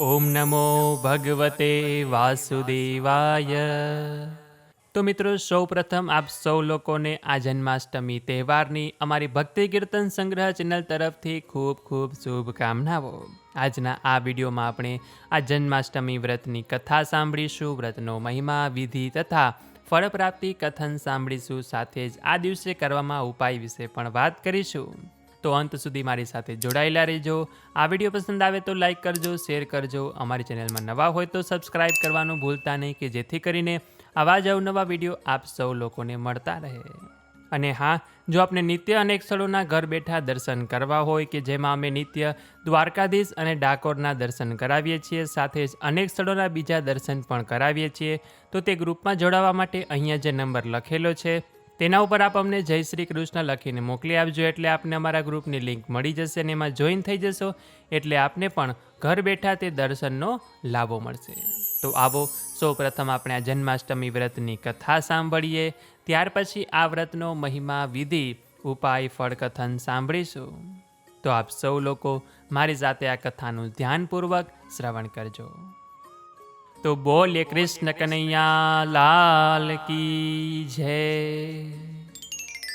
ઓમ નમો ભગવતે વાસુદેવાય. તો મિત્રો સૌ પ્રથમ આપ સૌ લોકોને આ જન્માષ્ટમી તહેવારની અમારી ભક્તિ કીર્તન સંગ્રહ ચેનલ તરફથી ખૂબ ખૂબ શુભકામનાઓ. આજના આ વિડીયોમાં આપણે આ જન્માષ્ટમી વ્રતની કથા સાંભળીશું, વ્રતનો મહિમા, વિધિ તથા ફળ પ્રાપ્તિ કથન સાંભળીશું. સાથે જ આ દિવસે કરવામાં ઉપાય વિશે પણ વાત કરીશું. તો અંત સુધી મારી સાથે જોડાયેલા રહેજો. આ વીડિયો પસંદ આવે તો લાઇક કરજો, શેર કરજો. અમારી ચેનલમાં નવા હોય તો સબસ્ક્રાઈબ કરવાનું ભૂલતા નહીં કે જેથી કરીને આવા જ અવનવા વીડિયો આપ સૌ લોકોને મળતા રહે. અને હા, જો આપને નિત્ય અનેક સ્થળોના ઘર બેઠા દર્શન કરવા હોય કે જેમાં અમે નિત્ય દ્વારકાધીશ અને ડાકોરના દર્શન કરાવીએ છીએ, સાથે જ અનેક સ્થળોના બીજા દર્શન પણ કરાવીએ છીએ, તો તે ગ્રુપમાં જોડાવા માટે અહીંયા જે નંબર લખેલો છે તેના ઉપર આપ અમને જય શ્રી કૃષ્ણ લખીને મોકલી આપજો, એટલે આપને અમારા ગ્રુપની લિંક મળી જશે અને એમાં જોઈન થઈ જશો, એટલે આપને પણ ઘર બેઠા તે દર્શનનો લાભો મળશે. તો આવો સૌ પ્રથમ આપણે આ જન્માષ્ટમી વ્રતની કથા સાંભળીએ, ત્યાર પછી આ વ્રતનો મહિમા વિધિ, ઉપાય, ફળકથન સાંભળીશું. તો આપ સૌ લોકો મારી સાથે આ કથાનું ધ્યાનપૂર્વક શ્રવણ કરજો. તો બોલે કૃષ્ણ કનૈયા, લાલ કી જય.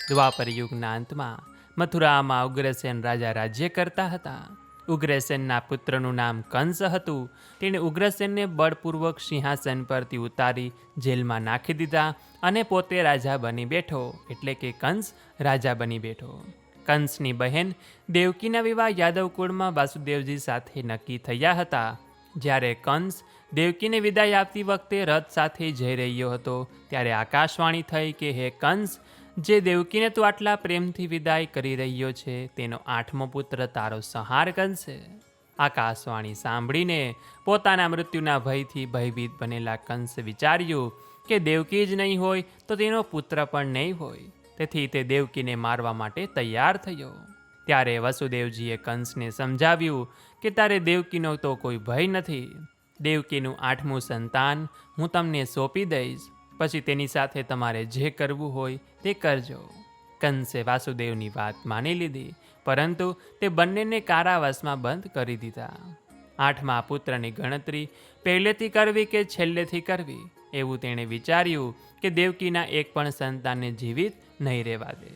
દ્વાપર યુગના અંતમાં મથુરામાં ઉગ્રસેન રાજા રાજ્ય કરતા હતા. ઉગ્રસેનના પુત્રનું નામ કંસ હતું. તેણે ઉગ્રસેનને બળપૂર્વક સિંહાસન પરથી ઉતારી જેલમાં નાખી દીધા અને પોતે રાજા બની બેઠો, એટલે કે કંસ રાજા બની બેઠો. કંસની બહેન દેવકીના વિવાહ યાદવ કુળમાં વાસુદેવજી સાથે નક્કી થયા હતા. જ્યારે કંસ દેવકીને વિદાય આપતી વખતે રથ સાથે જઈ રહ્યો હતો. ત્યારે આકાશવાણી થઈ કે, હે કંસ, જે દેવકીને તું આટલા પ્રેમથી વિદાય કરી રહ્યો છે, તેનો આઠમો પુત્ર તારો સંહાર કરશે. આકાશવાણી સાંભળીને પોતાના મૃત્યુના ભયથી ભયભીત બનેલા કંસ વિચાર્યું કે, દેવકી જ નહીં હોય, તો તેનો પુત્ર પણ નહીં હોય. તેથી તે દેવકીને મારવા માટે તૈયાર થયો. ત્યારે વસુદેવજીએ કંસને સમજાવ્યું કે, તારે દેવકીનો તો કોઈ ભય નથી. દેવકીનું આઠમું સંતાન હું તમને સોંપી દઈશ. પછી તેની સાથે તમારે જે કરવું હોય તે કરજો. કંસે વાસુદેવની વાત માની લીધી, પરંતુ તે બંનેને કારાવાસમાં બંધ કરી દીધા. આઠમા પુત્રની ગણતરી પહેલેથી કરવી કે છેલ્લેથી કરવી, એવું તેણે વિચાર્યું કે દેવકીના એક પણ સંતાનને જીવિત નહીં રહેવા દે.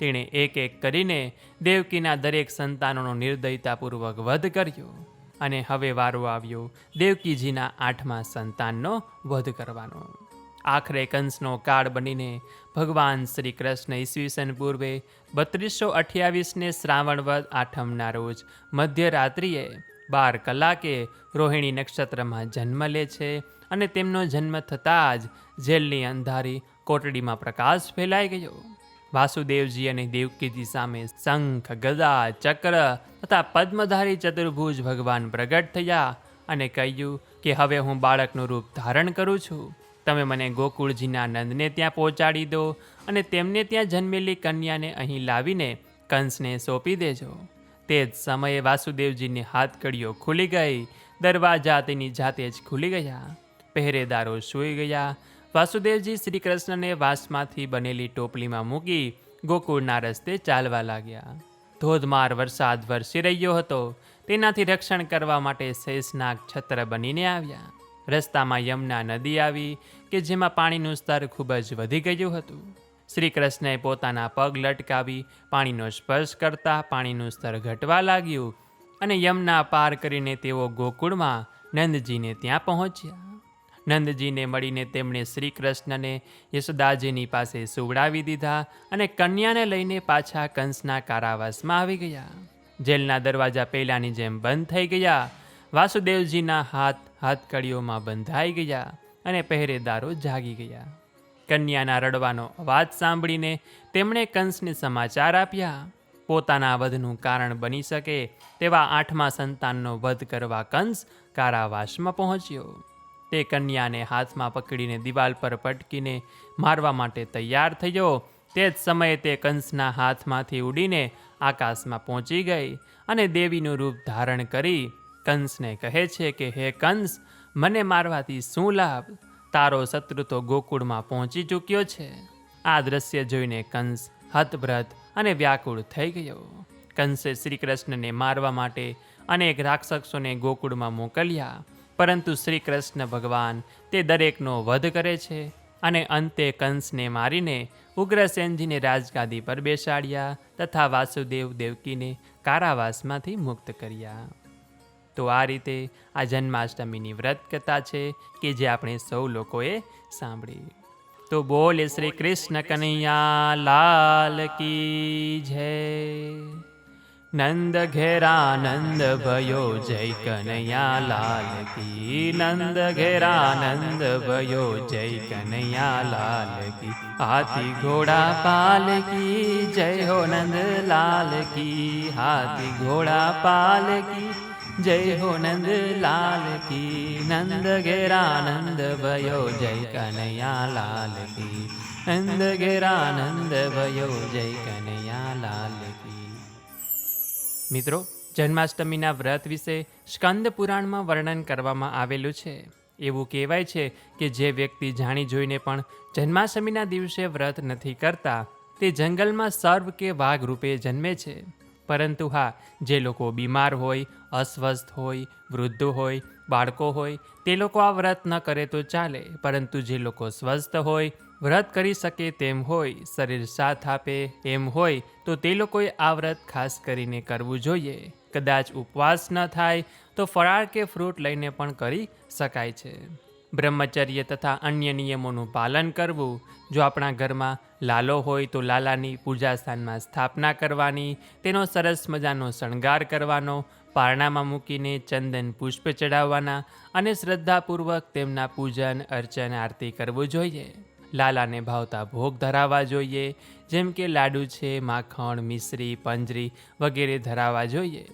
તેણે એક એક કરીને દેવકીના દરેક સંતાનોનો નિર્દયતાપૂર્વક વધ કર્યો. અને હવે વારો આવ્યો દેવકીજીના આઠમા સંતાનનો વધ કરવાનો. આખરે કંસનો કાળ બનીને ભગવાન શ્રી કૃષ્ણ ઈસવીસન પૂર્વે બત્રીસો અઠ્યાવીસને શ્રાવણવદ આઠમના રોજ મધ્યરાત્રિએ બાર કલાકે રોહિણી નક્ષત્રમાં જન્મ લે છે અને તેમનો જન્મ થતાં જ જેલની અંધારી કોટડીમાં પ્રકાશ ફેલાઈ ગયો. વાસુદેવજી અને દેવકીજી સામે શંખ, ગદા, ચક્ર તથા પદ્મધારી ચતુર્ભુજ ભગવાન પ્રગટ થયા અને કહ્યું કે હવે હું બાળકનું રૂપ ધારણ કરું છું. તમે મને ગોકુળજીના નંદને ત્યાં પહોંચાડી દો અને તેમને ત્યાં જન્મેલી કન્યાને અહીં લાવીને કંસને સોંપી દેજો. તે જ સમયે વાસુદેવજીની હાથકડીઓ ખુલી ગઈ. દરવાજા તેની જાતે જ ખુલી ગયા. પહેરેદારો સૂઈ ગયા વાસુદેવજી શ્રી કૃષ્ણને વાસમાંથી બનેલી ટોપલીમાં મૂકી ગોકુળના રસ્તે ચાલવા લાગ્યા. ધોધમાર વરસાદ વરસી રહ્યો હતો. તેનાથી રક્ષણ કરવા માટે શેષનાગ છત્ર બનીને આવ્યા. રસ્તામાં યમુના નદી આવી કે જેમાં પાણીનું સ્તર ખૂબ જ વધી ગયું હતું. શ્રી કૃષ્ણએ પોતાના પગ લટકાવી પાણીનો સ્પર્શ કરતા પાણીનું સ્તર ઘટવા લાગ્યું અને યમુના પાર કરીને તેઓ ગોકુળમાં નંદજીને ત્યાં પહોંચ્યા. નંદજીને મળીને તેમણે શ્રી કૃષ્ણને યશોદાજીની પાસે સુવડાવી દીધા અને કન્યાને લઈને પાછા કંસના કારાવાસમાં આવી ગયા. જેલના દરવાજા પહેલાંની જેમ બંધ થઈ ગયા. વાસુદેવજીના હાથ હાથકડીઓમાં બંધાઈ ગયા અને પહેરેદારો જાગી ગયા. કન્યાના રડવાનો અવાજ સાંભળીને તેમણે કંસને સમાચાર આપ્યા. પોતાના વધનું કારણ બની શકે તેવા આઠમા સંતાનનો વધ કરવા કંસ કારાવાસમાં પહોંચ્યો. તે કન્યાને હાથમાં પકડીને દિવાલ પર પટકીને મારવા માટે તૈયાર થયો. તે જ સમયે તે કંસના હાથમાંથી ઉડીને આકાશમાં પહોંચી ગઈ અને દેવીનું રૂપ ધારણ કરી. કંસને કહે છે કે, હે કંસ, મને મારવાથી શું લાભ? તારો શત્રુ તો ગોકુળમાં પહોંચી ચૂક્યો છે. આ દ્રશ્ય જોઈને કંસ હતભ્રત અને વ્યાકુળ થઈ ગયો. કંસે શ્રી કૃષ્ણને મારવા માટે અનેક રાક્ષસોને ગોકુળમાં મોકલ્યા. પરંતુ શ્રી કૃષ્ણ ભગવાન તે દરેકનો વધ કરે છે અને અંતે કંસને મારીને ઉગ્રસેનજીને રાજગાદી પર બેસાડ્યા તથા વાસુદેવ દેવકીને કારાવાસમાંથી મુક્ત કર્યા. તો આ રીતે આ જન્માષ્ટમીની વ્રત કથા છે કે જે આપણે સૌ લોકોએ સાંભળી. તો બોલે શ્રી કૃષ્ણ કનૈયા, લાલ કી જય. નંદ ઘેરા નંદ ભયો જય કનૈયા લાલ કી નંદ ઘેરા નંદ ભયો જય કનૈયા લાલ કી હાથી ઘોડા પાલ કી જય હો નંદ લાલ કી હાથી ઘોડા પાલ કી જય હો નંદ લાલ કી નંદ ઘેરા નંદ ભયો જય કનૈયા લાલ કી નંદ ઘેરા ભયો જય કનૈયા લાલ કી મિત્રો, જન્માષ્ટમીના વ્રત વિશે સ્કંદ પુરાણમાં વર્ણન કરવામાં આવેલું છે. એવું કહેવાય છે કે જે વ્યક્તિ જાણી જોઈને પણ જન્માષ્ટમીના દિવસે વ્રત નથી કરતા, તે જંગલમાં સર્વ કે વાઘ રૂપે જન્મે છે. પરંતુ હા, જે લોકો બીમાર હોય, અસ્વસ્થ હોય, વૃદ્ધ હોય, બાળકો હોય, તે લોકો આ વ્રત ન કરે તો ચાલે. પરંતુ જે લોકો સ્વસ્થ હોય વ્રત કરી શકે તેમ હોય, શરીર સાથ આપે એમ હોય, તો તે લોકોએ આ વ્રત ખાસ કરીને કરવું જોઈએ. કદાચ ઉપવાસ ન થાય, તો ફરાળ કે ફ્રૂટ લઈને પણ કરી શકાય છે. બ્રહ્મચર્ય તથા અન્ય નિયમોનું પાલન કરવું. જો આપણા ઘરમાં લાલો હોય, તો લાલાની પૂજા સ્થાનમાં સ્થાપના કરવાની, તેનો સરસ મજાનો શણગાર કરવાનો, પારણામાં મૂકીને ચંદન પુષ્પ ચડાવવાના અને શ્રદ્ધાપૂર્વક તેમના પૂજન, અર્ચન, આરતી કરવું જોઈએ. લાલાને ભાવતા ભોગ ધરાવવા જોઈએ, જેમ કે લાડુ છે, માખણ, મિશ્રી, પંજરી વગેરે ધરાવવા જોઈએ.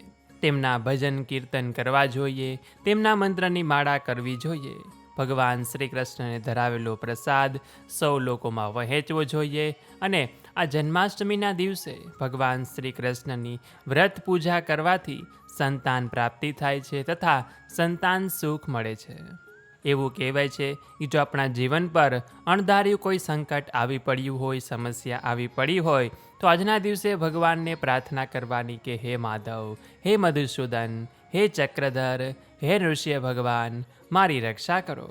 તેમના ભજન કીર્તન કરવા જોઈએ, તેમના મંત્રની માળા કરવી જોઈએ. ભગવાન શ્રી કૃષ્ણને ધરાવેલો પ્રસાદ સૌ લોકોમાં વહેંચવો જોઈએ અને આ જન્માષ્ટમીના દિવસે ભગવાન શ્રી કૃષ્ણની વ્રત પૂજા કરવાથી સંતાન પ્રાપ્તિ થાય છે તથા સંતાન સુખ મળે છે. એવું કહેવાય છે કે જો આપણા જીવન પર અણધાર્યું કોઈ સંકટ આવી પડ્યું હોય, સમસ્યા આવી પડી હોય, તો આજના દિવસે ભગવાનને પ્રાર્થના કરવાની કે, હે માધવ, હે મધુસૂદન, હે ચક્રધર, હે નૃષ્ય ભગવાન, મારી રક્ષા કરો.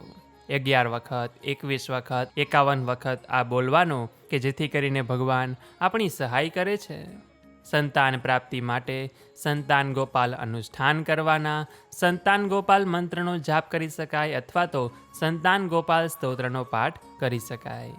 અગિયાર વખત, એકવીસ વખત, એકાવન વખત આ બોલવાનું કે જેથી કરીને ભગવાન આપણી સહાય કરે છે. સંતાન પ્રાપ્તિ માટે સંતાન ગોપાલ અનુષ્ઠાન કરવાના. સંતાન ગોપાલ મંત્રનો જાપ કરી શકાય અથવા તો સંતાન ગોપાલ સ્તોત્રનો પાઠ કરી શકાય.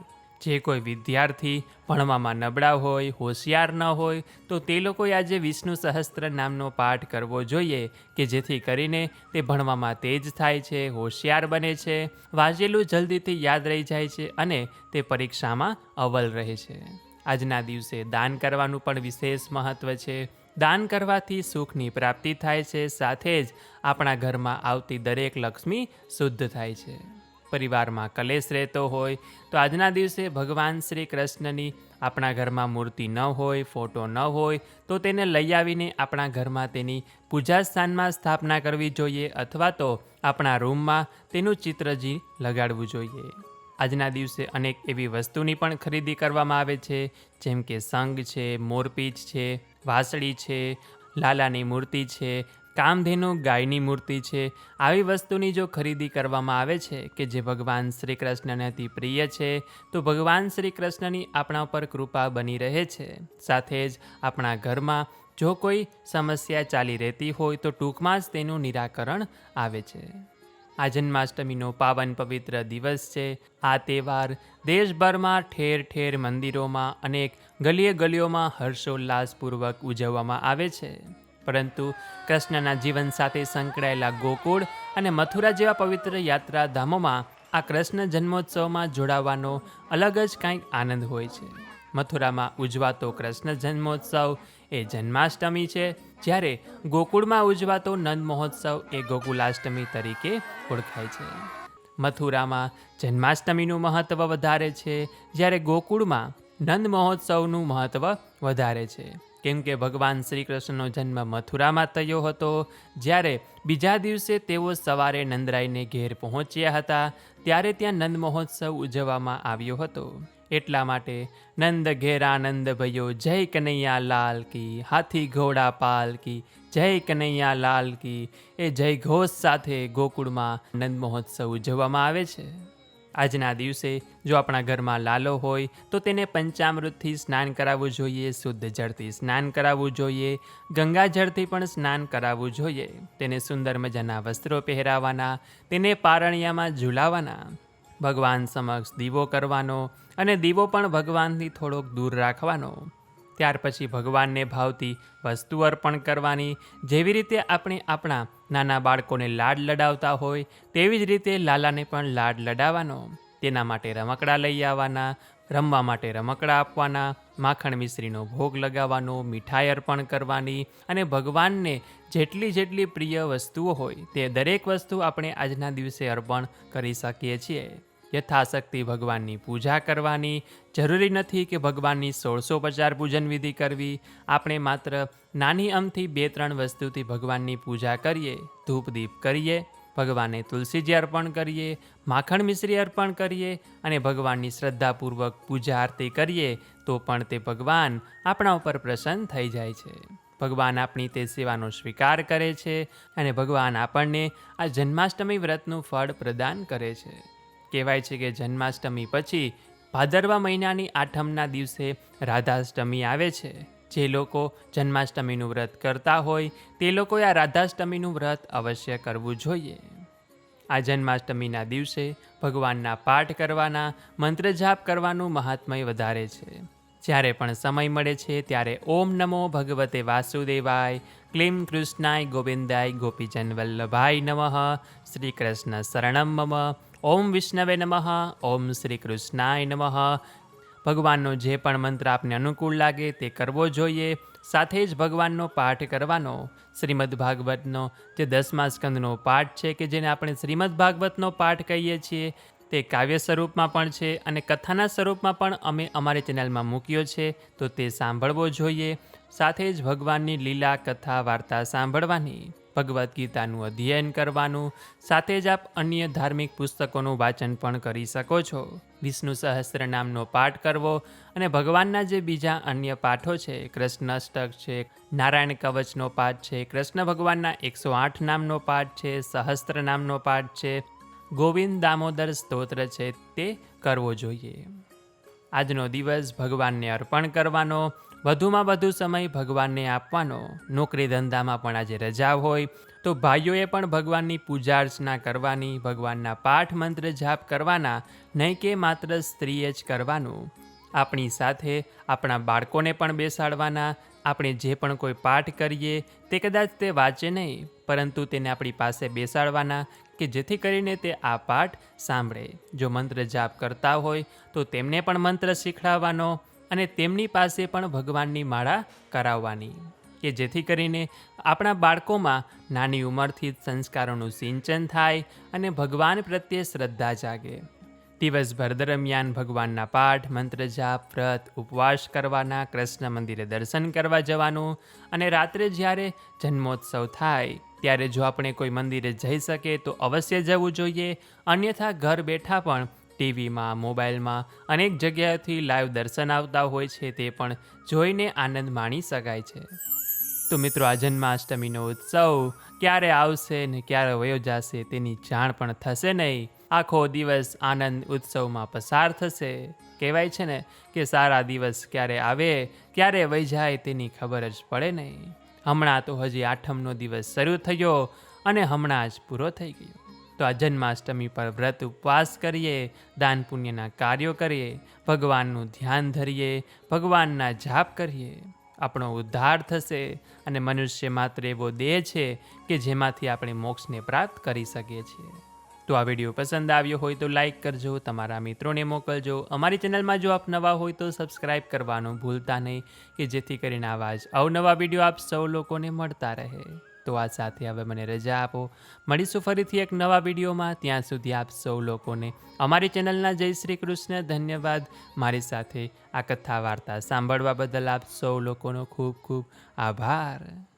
જે કોઈ વિદ્યાર્થી ભણવામાં નબળા હોય, હોશિયાર ન હોય, તો તે લોકોએ આજે વિષ્ણુ સહસ્ત્ર નામનો પાઠ કરવો જોઈએ કે જેથી કરીને તે ભણવામાં તેજ થાય છે, હોશિયાર બને છે વાંચેલું જલ્દીથી યાદ રહી જાય છે અને તે પરીક્ષામાં અવ્વલ રહે છે. આજના દિવસે દાન કરવાનું પણ વિશેષ મહત્ત્વ છે. દાન કરવાથી સુખની પ્રાપ્તિ થાય છે, સાથે જ આપણા ઘરમાં આવતી દરેક લક્ષ્મી શુદ્ધ થાય છે. પરિવારમાં કલેશ રહેતો હોય તો આજના દિવસે ભગવાન શ્રી કૃષ્ણની આપણા ઘરમાં મૂર્તિ ન હોય, ફોટો ન હોય તો તેને લઈ આવીને આપણા ઘરમાં તેની પૂજા સ્થાનમાં સ્થાપના કરવી જોઈએ અથવા તો આપણા રૂમમાં તેનું ચિત્રજી લગાડવું જોઈએ. આજના દિવસે અનેક એવી વસ્તુની પણ ખરીદી કરવામાં આવે છે, જેમ કે સંગ છે, મોરપીચ છે, વાસળી છે, લાલાની મૂર્તિ છે, કામધેનુ ગાયની મૂર્તિ છે. આવી વસ્તુની જો ખરીદી કરવામાં આવે છે કે જે ભગવાન શ્રી કૃષ્ણને અતિ પ્રિય છે, તો ભગવાન શ્રી કૃષ્ણની આપણા ઉપર કૃપા બની રહે છે. સાથે જ આપણા ઘરમાં જો કોઈ સમસ્યા ચાલી રહેતી હોય તો ટૂંકમાં જ તેનું નિરાકરણ આવે છે. આ જન્માષ્ટમીનો પાવન પવિત્ર દિવસ છે. આ તહેવાર દેશભરમાં ઠેર ઠેર મંદિરોમાં અનેક ગલીએ ગલીઓમાં હર્ષોલ્લાસપૂર્વક ઉજવવામાં આવે છે. પરંતુ કૃષ્ણના જીવન સાથે સંકળાયેલા ગોકુળ અને મથુરા જેવા પવિત્ર યાત્રા ધામોમાં આ કૃષ્ણ જન્મોત્સવમાં જોડાવાનો અલગ જ કંઈક આનંદ હોય છે. મથુરામાં ઉજવાતો કૃષ્ણ જન્મોત્સવ એ જન્માષ્ટમી છે. જ્યારે ગોકુળમાં ઉજવાતો નંદ મહોત્સવ એ ગોકુલાષ્ટમી તરીકે ઓળખાય છે. મથુરામાં જન્માષ્ટમીનું મહત્ત્વ વધારે છે, જ્યારે ગોકુળમાં નંદ મહોત્સવનું મહત્ત્વ વધારે છે. કેમ કે ભગવાન શ્રી કૃષ્ણનો જન્મ મથુરામાં થયો હતો, જ્યારે બીજા દિવસે તેઓ સવારે નંદરાયને ઘેર પહોંચ્યા હતા, ત્યારે ત્યાં નંદ મહોત્સવ ઉજવવામાં આવ્યો હતો. એટલા માટે નંદ ઘેરાનંદ ભયો, જય કનૈયા લાલ કી, હાથી ઘોડા પાલ કી, જય કનૈયા લાલ કી, એ જય ઘોષ સાથે ગોકુળમાં નંદ મહોત્સવ ઉજવવામાં આવે છે. આજના દિવસે જો આપણા ઘરમાં લાલો હોય, તો તેને પંચામૃતથી સ્નાન કરાવવું જોઈએ, શુદ્ધ જળથી સ્નાન કરાવવું જોઈએ ગંગાજળથી પણ સ્નાન કરાવવું જોઈએ, તેને સુંદર મજાના વસ્ત્રો પહેરાવાના, તેને પારણિયામાં ઝૂલાવાના ભગવાન સમક્ષ દીવો કરવાનો અને દીવો પણ ભગવાનથી થોડોક દૂર રાખવાનો. ત્યાર પછી ભગવાનને ભાવતી વસ્તુ અર્પણ કરવાની. જેવી રીતે આપણે આપણા નાના બાળકોને લાડ લડાવતા હોય, તેવી જ રીતે લાલાને પણ લાડ લડાવવાનો. તેના માટે રમકડા લઈ આવવાના, રમવા માટે રમકડા આપવાના, માખણ મિશ્રીનો ભોગ લગાવવાનો, મીઠાઈ અર્પણ કરવાની અને ભગવાનને જેટલી જેટલી પ્રિય વસ્તુઓ હોય, તે દરેક વસ્તુ આપણે આજના દિવસે અર્પણ કરી શકીએ છીએ. યથાશક્તિ ભગવાનની પૂજા કરવાની. જરૂરી નથી કે ભગવાનની સોળસો પચાર પૂજન વિધિ કરવી. આપણે માત્ર નાની અમથી બે ત્રણ વસ્તુથી ભગવાનની પૂજા કરીએ. ધૂપ દીપ કરીએ, ભગવાનને તુલસીજી અર્પણ કરીએ, માખણ મિશ્રી અર્પણ કરીએ અને ભગવાનની શ્રદ્ધાપૂર્વક પૂજા આરતી કરીએ, તો પણ તે ભગવાન આપણા ઉપર પ્રસન્ન થઈ જાય છે. ભગવાન આપણી તે સેવાનો સ્વીકાર કરે છે અને ભગવાન આપણને આ જન્માષ્ટમી વ્રતનું ફળ પ્રદાન કરે છે. કહેવાય છે કે જન્માષ્ટમી પછી ભાદરવા મહિનાની આઠમના દિવસે રાધાષ્ટમી આવે છે. જે લોકો જન્માષ્ટમીનું વ્રત કરતા હોય, તે લોકોએ આ રાધાષ્ટમીનું વ્રત અવશ્ય કરવું જોઈએ. આ જન્માષ્ટમીના દિવસે ભગવાનના પાઠ કરવાના મંત્ર જાપ કરવાનું મહાત્મય વધારે છે. જ્યારે પણ સમય મળે છે, ત્યારે ઓમ નમો ભગવતે વાસુદેવાય, ક્લીમ કૃષ્ણાય ગોવિંદાય ગોપીજન વલ્લભાય નમઃ, શ્રી કૃષ્ણ શરણમ મમ ઓમ વિષ્ણવે નમઃ, ઓમ શ્રી કૃષ્ણાય નમઃ. ભગવાનનો જે પણ મંત્ર આપને અનુકૂળ લાગે તે કરવો જોઈએ. સાથે જ ભગવાનનો પાઠ કરવાનો. શ્રીમદ ભાગવતનો જે દસમા સ્કંદનો પાઠ છે કે જેને આપણે શ્રીમદ ભાગવતનો પાઠ કહીએ છીએ, તે કાવ્ય સ્વરૂપમાં પણ છે અને કથાના સ્વરૂપમાં પણ અમે અમારી ચેનલમાં મૂક્યો છે, તો તે સાંભળવો જોઈએ. સાથે જ ભગવાનની લીલા કથા વાર્તા સાંભળવાની. ભગવદ્ ગીતાનું અધ્યયન કરવાનું, સાથે જ આપ અન્ય ધાર્મિક પુસ્તકોનું વાંચન પણ કરી શકો છો. વિષ્ણુ સહસ્ત્ર નામનો પાઠ કરવો અને ભગવાનના જે બીજા અન્ય પાઠો છે કૃષ્ણ અષ્ટક છે, નારાયણ કવચનો પાઠ છે, કૃષ્ણ ભગવાનના એકસો આઠ નામનો પાઠ છે, સહસ્ત્ર નામનો પાઠ છે, ગોવિંદ દામોદર સ્તોત્ર છે, તે કરવો જોઈએ. આજનો દિવસ ભગવાનને અર્પણ કરવાનો, વધુમાં વધુ સમય ભગવાનને આપવાનો. નોકરી ધંધામાં પણ આજે રજા હોય, તો ભાઈઓએ પણ ભગવાનની પૂજા અર્ચના કરવાની, ભગવાનના પાઠ મંત્ર જાપ કરવાના, નહીં કે માત્ર સ્ત્રીએ જ કરવાનું. આપણી સાથે આપણા બાળકોને પણ બેસાડવાના, આપણે જે પણ કોઈ પાઠ કરીએ, તે કદાચ તે વાંચે નહીં, પરંતુ તેને આપણી પાસે બેસાડવાના કે જેથી કરીને તે આ પાઠ સાંભળે. જો મંત્ર જાપ કરતા હોય, તો તેમને પણ મંત્ર શીખડાવવાનો અને તેમની પાસે પણ ભગવાનની માળા કરાવવાની. કે જેથી કરીને આપણા બાળકોમાં નાની ઉંમરથી સંસ્કારોનું સિંચન થાય અને ભગવાન પ્રત્યે શ્રદ્ધા જાગે. દિવસભર દરમિયાન ભગવાનના પાઠ, મંત્ર જાપ, વ્રત, ઉપવાસ કરવાના, કૃષ્ણ મંદિરે દર્શન કરવા જવાનું અને રાત્રે જ્યારે જન્મોત્સવ થાય ત્યારે જો આપણે કોઈ મંદિરે જઈ શકીએ તો અવશ્ય જવું જોઈએ. અન્યથા ઘર બેઠા પણ ટીવીમાં, મોબાઈલમાં અનેક જગ્યાએથી લાઈવ દર્શન આવતા હોય છે તે પણ જોઈને આનંદ માણી શકાય છે. તો મિત્રો, આ જન્માષ્ટમીનો ઉત્સવ ક્યારે આવશે ને ક્યારે વયો જશે તેની જાણ પણ થશે નહીં. આખો દિવસ આનંદ ઉત્સવમાં પસાર થશે. કહેવાય છે ને કે સારા દિવસ ક્યારે આવે, ક્યારે વહી જાય તેની ખબર જ પડે નહીં. હમણાં તો હજી આઠમનો દિવસ શરૂ થયો અને હમણાં જ પૂરો થઈ ગયો. તો આ જન્માષ્ટમી પર વ્રત ઉપવાસ કરીએ, દાન પુણ્યના કાર્યો કરીએ, ભગવાનનું ધ્યાન ધરીએ, ભગવાનના જાપ કરીએ. આપણો ઉદ્ધાર થશે અને મનુષ્ય માત્ર એવો દેહ છે કે જેમાંથી આપણે મોક્ષને પ્રાપ્ત કરી શકીએ છીએ. તો આ વીડિયો પસંદ આવ્યો હોય તો લાઈક કરજો, તમારા મિત્રોને મોકલજો. અમારી ચેનલમાં જો આપ નવા હોય તો સબસ્ક્રાઈબ કરવાનું ભૂલતા નહીં, કે જેથી કરીને આવા જ અવનવા વીડિયો આપ સૌ લોકોને મળતા રહે. તો આ સાથે હવે મને રજા આપો. મળીશું ફરીથી એક નવા વિડીયોમાં. ત્યાં સુધી આપ સૌ લોકોને અમારી ચેનલના જય શ્રી કૃષ્ણ ધન્યવાદ. મારી સાથે આ કથા વાર્તા સાંભળવા બદલ આપ સૌ લોકોનો ખૂબ ખૂબ આભાર.